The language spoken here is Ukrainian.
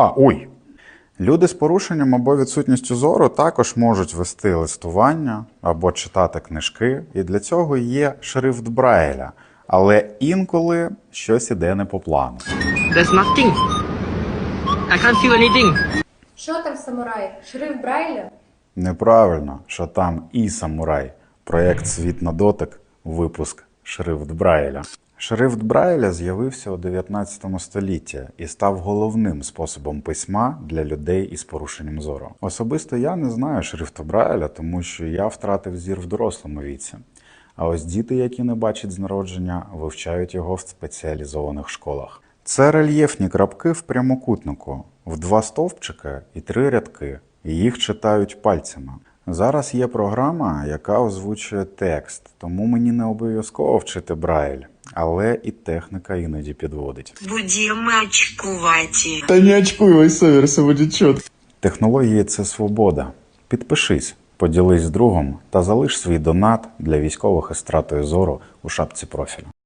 А, ой. Люди з порушенням або відсутністю зору також можуть вести листування або читати книжки, і для цього є шрифт Брайля. Але інколи щось іде не по плану. There's nothing. I can't feel anything. Що там, самурай? Шрифт Брайля? Неправильно, що там і самурай. Проєкт Світ на дотик, випуск Шрифт Брайля. Шрифт Брайля з'явився у 19 столітті і став головним способом письма для людей із порушенням зору. Особисто я не знаю шрифту Брайля, тому що я втратив зір в дорослому віці. А ось діти, які не бачать з народження, вивчають його в спеціалізованих школах. Це рельєфні крапки в прямокутнику, в два стовпчики і три рядки. І їх читають пальцями. Зараз є програма, яка озвучує текст, тому мені не обов'язково вчити Брайль, але і техніка іноді підводить. Будемо очкувати. Та не очкуй, Вайсовер, все будет четко. Технології це свобода. Підпишись, поділись з другом та залиш свій донат для військових із стратою зору у шапці профілю.